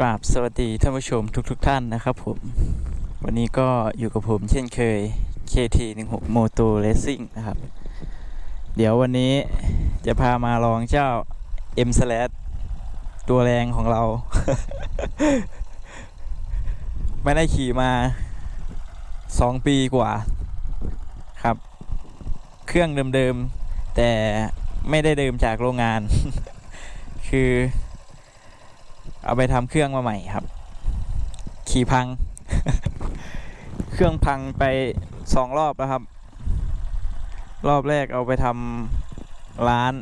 กราบสวัสดีท่านผู้ชมทุกๆทท่านนะครับผม วันนี้ก็อยู่กับผมเช่นเคย KT16 Moto Racing นะครับ เดี๋ยววันนี้จะพามาลองเจ้า M s l a s ตัวแรงของเรา ไม่ได้ขี่มา 2 ปีกว่าครับ เครื่องเดิมๆ แต่ไม่ได้เดิมจากโรงงาน คือ เอาไปทำเครื่องมาใหม่ครับ ขี่พัง เครื่องพังไปสองรอบแล้วครับ รอบแรกเอาไปทำร้าน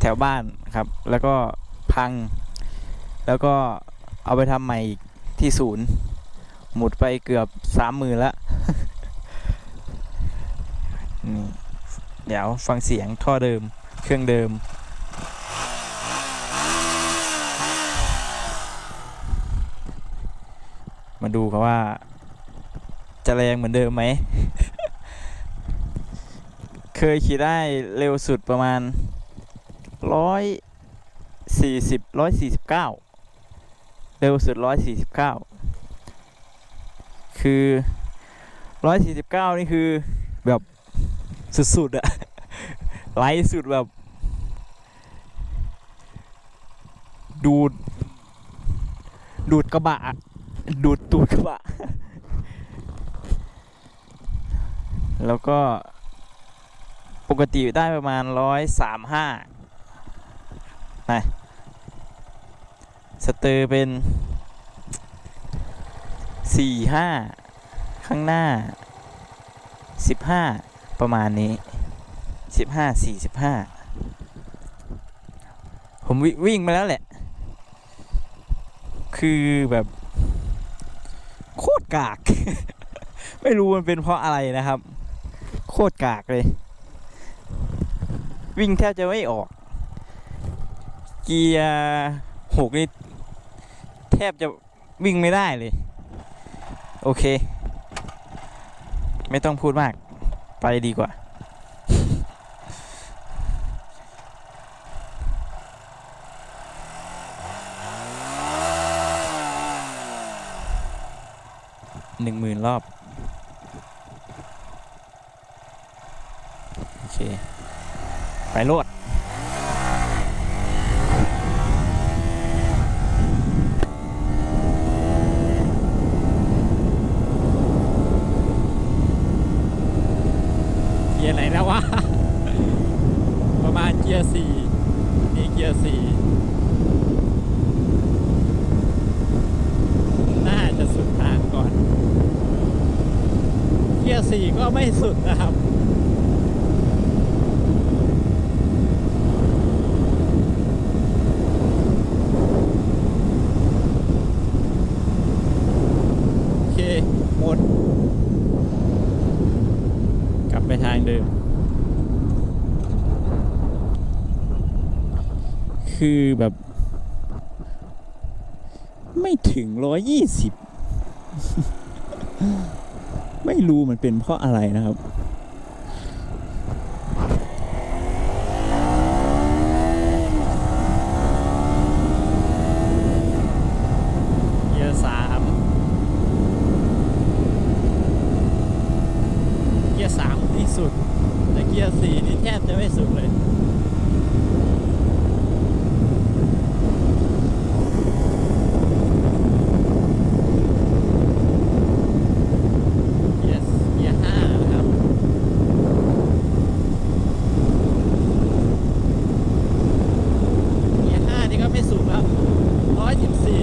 แถวบ้านครับ แล้วก็พัง แล้วก็เอาไปทำใหม่อีกที่ศูนย์ หมุดไปเกือบสามหมื่นละนี่เดี๋ยวฟังเสียงท่อเดิม เครื่องเดิม มาดูกันว่า จะแรงเหมือนเดิมไหม เคยขี่ได้เร็วสุดประมาณร้อยสี่สิบร้อยสี่สิบเก้าเร็วสุดร้อยสี่สิบเก้าคือร้อยสี่สิบเก้านี่คือแบบสุดๆอะไลท์สุดแบบ ดูด ดูดกระบะอะดูด ตูดกระบะ แล้วก็ปกติได้ประมาณร้อยสามห้านะสเตอร์เป็นสี่ห้าข้างหน้าสิบห้าประมาณนี้สิบห้าสี่สิบห้าผมวิ่งมาแล้วแหละ คือแบบ กาก ไม่รู้มันเป็นเพราะอะไรนะครับ โคตรกากเลย วิ่งแทบจะไม่ออก เกียร์หกนี่แทบจะวิ่งไม่ได้เลย โอเค ไม่ต้องพูดมาก ไปดีกว่า หนึ่งหมื่นรอบ โอเค ไปโลดเยร์ไหนแล้ววะประมาณเกียร์สี่นี่เกียร์สี่น่าจะสุดทางก่อน เกียร์ สี่ก็ไม่สุดนะครับโอเคหมด กลับไปทางเดิม คือแบบ ไม่ถึงร้อยยี่สิบ ไม่รู้มันเป็นเพราะอะไรนะครับเกียร์สามเกียร์สามที่สุดแต่เกียร์สี่นี่แทบจะไม่สุดเลย เกียร์เกียร์ห้านะครับ เกียร์ห้านี่ก็ไม่สูงครับร้อยสิบสี่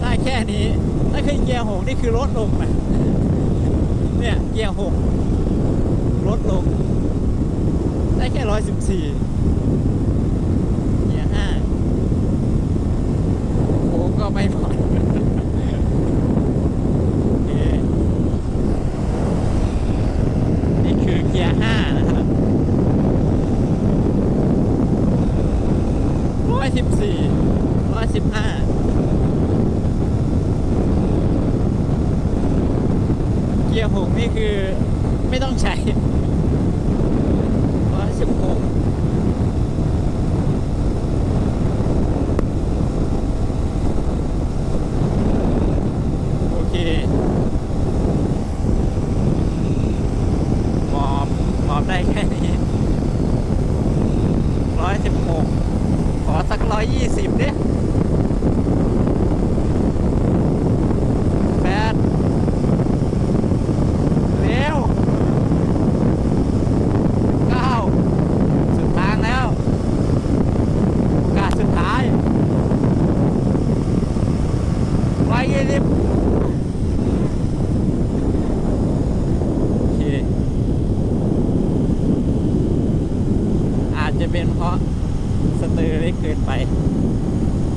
ได้แค่นี้ ถ้าขึ้ นี่คือลดลงนะเนี่ยเกียร์หกลดลง ได้แค่ร้อยสิบสี่ กียร์หกนี่คือไม่ต้องใช้ร้อยสิบหกโอเคมอบมอบได้แค่นี้ร้อยสิบหกขอสักร้อยยี่สิบเนี่ย จะเป็นเพราะสเตอร์เล็กเกินไป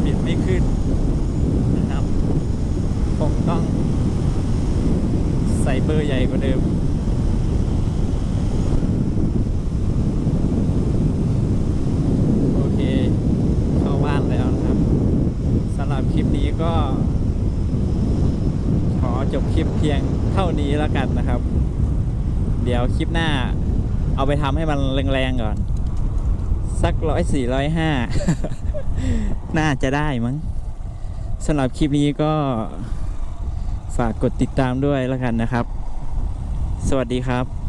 บิดไม่ขึ้นนะครับคงต้องใส่เบอร์ใหญ่กว่าเดิมโอเคเข้าบ้านแล้วนะครับสำหรับคลิปนี้ก็ ขอจบคลิปเพียงเท่านี้แล้วกันนะครับ เดี๋ยวคลิปหน้าเอาไปทำให้มันแรงๆก่อน สักร้อยสี่ร้อยห้าน่าจะได้มั้งสำหรับคลิปนี้ก็ฝากกดติดตามด้วยแล้วกันนะครับ สวัสดีครับ